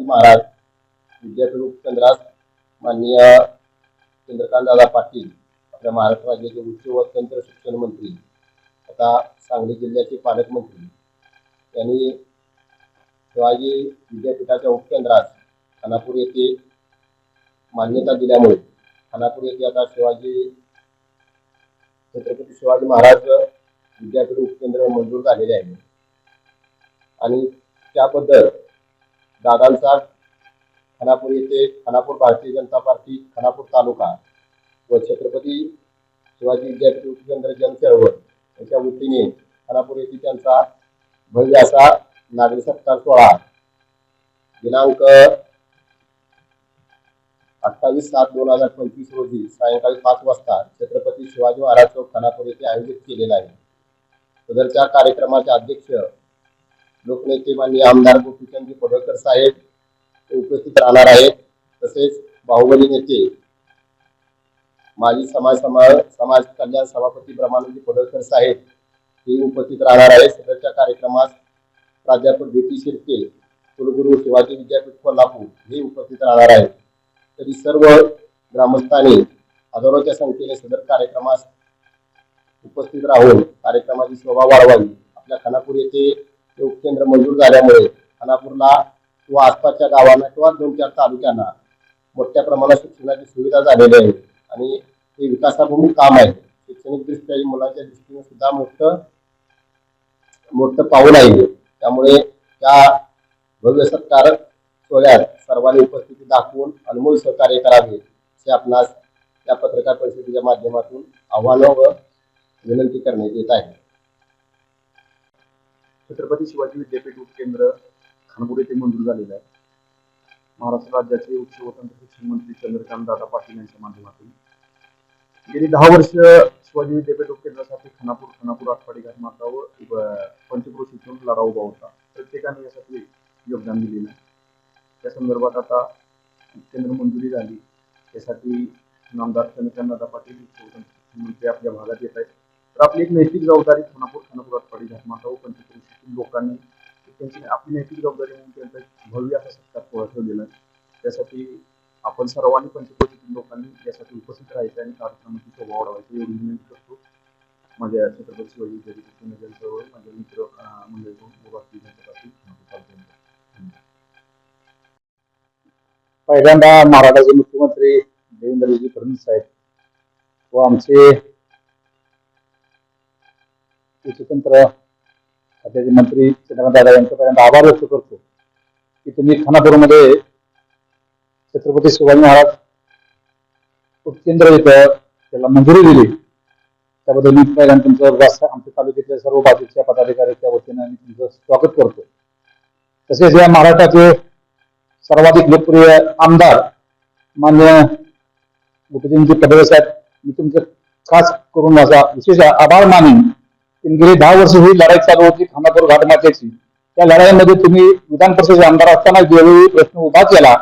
शिवाजी महाराज विद्यापीठ उपकेंद्रास माननीय चंद्रकांतदादा पाटील आपल्या महाराष्ट्र राज्याचे उच्च व तंत्र शिक्षण मंत्री आता सांगली जिल्ह्याचे पालकमंत्री यांनी शिवाजी विद्यापीठाच्या उपकेंद्रास खानापूर येथे मान्यता दिल्यामुळे खानापूर येथे आता शिवाजी छत्रपती शिवाजी महाराज विद्यापीठ उपकेंद्र मंजूर झालेले आहे. आणि त्याबद्दल दादांचा खानापूर येथे खानापूर भारतीय जनता पार्टी खानापूर तालुका व छत्रपती शिवाजी विद्यापीठ उपकेंद्र जनचळवळ यांच्या वतीने खानापूर येथे त्यांचा भव्य असा नागरी सत्कार सोहळा दिनांक अठ्ठावीस सात दोन हजार पंचवीस रोजी सायंकाळी पाच वाजता छत्रपती शिवाजी महाराज चौक खानापूर येथे आयोजित केलेला आहे. सदरच्या कार्यक्रमाचे अध्यक्ष लोकनेते माननीय आमदार गोपीचंदजी पडळकर साहेब उपस्थित राहणार आहेत. तसेच बाहुबली नेते माजी समाज समाज समाज कल्याण सभापती ब्रह्मानंदी पडळकर साहेब हे उपस्थित राहणार आहेत. सदरच्या कार्यक्रमास प्राध्यापक टी शिर्के कुलगुरू शिवाजी विद्यापीठ कोल्हापूर हे उपस्थित राहणार आहेत. तरी सर्व ग्रामस्थांनी हजारोच्या संख्येने सदर कार्यक्रमास उपस्थित राहून कार्यक्रमाची शोभा वाढवावी. आपल्या खानापूर येथे हे उपकेंद्र मंजूर झाल्यामुळे खानापूरला किंवा आसपासच्या गावांना किंवा दोन चार तालुक्यांना मोठ्या प्रमाणात शिक्षणाची सुविधा झालेली आहे आणि हे विकासाभिमुख काम आहे. शैक्षणिकदृष्ट्या मुलांच्या दृष्टीने सुद्धा मोठं मोठं पाऊल आहे. त्यामुळे त्या भव्य सत्कारक सोहळ्यात सर्वांनी उपस्थिती दाखवून अनमोल सहकार्य करावे असे आपणास या पत्रकार परिषदेच्या माध्यमातून आव्हानं व विनंती करण्यात येत आहे. छत्रपती शिवाजी विद्यापीठ उपकेंद्र खानपूर येथे मंजूर झालेलं आहे. महाराष्ट्र राज्याचे उच्च व तंत्र शिक्षण मंत्री चंद्रकांत दादा पाटील यांच्या माध्यमातून. गेली दहा वर्ष शिवाजी विद्यापीठ उपकेंद्रासाठी खानापूर खानापूर आठवाडी घाट मार्गावर पंचक्रोश इथून लढा उभा होता. प्रत्येकाने यासाठी योगदान दिलेलं आहे. त्या संदर्भात आता केंद्र मंजुरी झाली. त्यासाठी नामदार चंद्रकांत दादा पाटील उच्च व तंत्र शिक्षण मंत्री आपल्या भागात येत आहेत. तर आपली एक नैतिक जबाबदारी खानापूर खानापूर आठवाडी घाट मार्गावर पंचक्रोश लोकांनी त्यांची आपली नैतिक जबाबदारी म्हणून त्यांचा भव्य असा सत्कार सोहळा ठेवलेला आहे. त्यासाठी आपण सर्वांनी पंचक्रोशीतील लोकांनी यासाठी उपस्थित राहायचं आणि कार्यक्रमाची शोभा वाढवायची एवढी विनंती करतो. माझ्या छत्रपती शिवाजी विद्यापीठाचे नजरजवळ माझे मित्र मंडळी पहिल्यांदा महाराष्ट्राचे मुख्यमंत्री देवेंद्रजी फडणवीस साहेब व आमचे उच्चतंत्र खात्याचे मंत्री चंद्रकांत दादा यांच्यापर्यंत आभार व्यक्त करतो की तुम्ही खानापूरमध्ये छत्रपती शिवाजी महाराज उपकेंद्र इथं त्याला मंजुरी दिली. त्याबद्दल मी पहिल्यांदा तुमचं जास्त आमच्या तालुक्यातल्या सर्व बाजूच्या पदाधिकाऱ्याच्या वतीनं मी तुमचं स्वागत करतो. तसेच या महाराष्ट्राचे सर्वाधिक लोकप्रिय आमदार मान्य गोपीचंदजी पडवे साहेब मी तुमचं खास करून माझा विशेष आभार मानेन. गेली दहा वर्ष ही लढाई चालू होती खानापूर घाटमाथ्याची. त्या लढाईमध्ये तुम्ही विधान परिषदेचे आमदार असताना ज्यावेळी प्रश्न उभा केला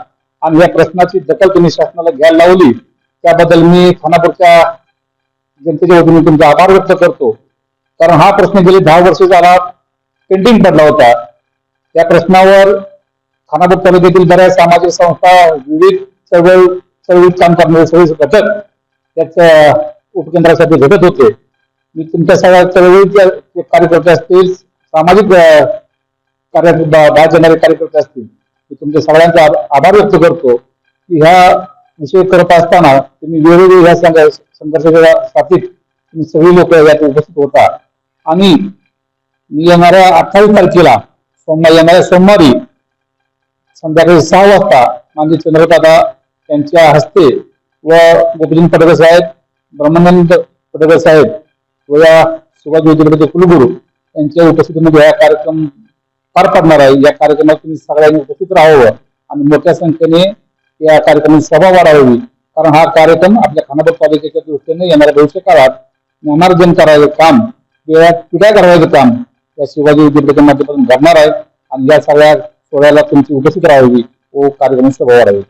आणि या प्रश्नाची दखल तुम्ही शासनाला घ्यायला लावली त्याबद्दल मी खानापूरच्या जनतेच्या वतीने तुमचा आभार व्यक्त करतो. कारण हा प्रश्न गेली दहा वर्ष झाला पेंडिंग पडला होता. त्या प्रश्नावर खानापूर तालुक्यातील बऱ्याच सामाजिक संस्था विविध चळवळ चळवळीत काम करणारे सगळे घटक त्याच उपकेंद्रासाठी भेटत होते. मी तुमच्या सगळ्या चळवळीचे कार्यकर्ते असतील सामाजिक कार्यात कार्य बाहेर जाणारे कार्यकर्ते असतील मी तुमच्या सगळ्यांचा आभार व्यक्त करतो की ह्या विषय करत असताना तुम्ही वेळोवेळी ह्या संघ- संघर्षाच्या साथीत तुम्ही सगळी लोक यात उपस्थित होता. आणि मी येणाऱ्या अठ्ठावीस तारखेला सोमवार येणाऱ्या सोमवारी संध्याकाळी सहा वाजता माननीय चंद्रदादा यांच्या हस्ते व गोपीचंद पडकर साहेब ब्रह्मानंद पडकर साहेब व या शिवाजी विद्यापीठाचे कुलगुरू यांच्या उपस्थितीमध्ये हा कार्यक्रम पार पडणार आहे. या कार्यक्रमात तुम्ही सगळ्यांनी उपस्थित राहावं आणि मोठ्या संख्येने या कार्यक्रमाची सभा वाढवावी कारण हा कार्यक्रम आपल्या खानापूर पालिकेच्या दृष्टीने येणाऱ्या भविष्य काळात ज्ञानार्जन करायचं काम किंवा पिढ्या करायचं काम या शिवाजी विद्यापीठाच्या माध्यमातून घडणार आहे. आणि या सगळ्या सोहळ्याला तुमची उपस्थित राहावी. हो, व कार्यक्रम सभा वाढावी.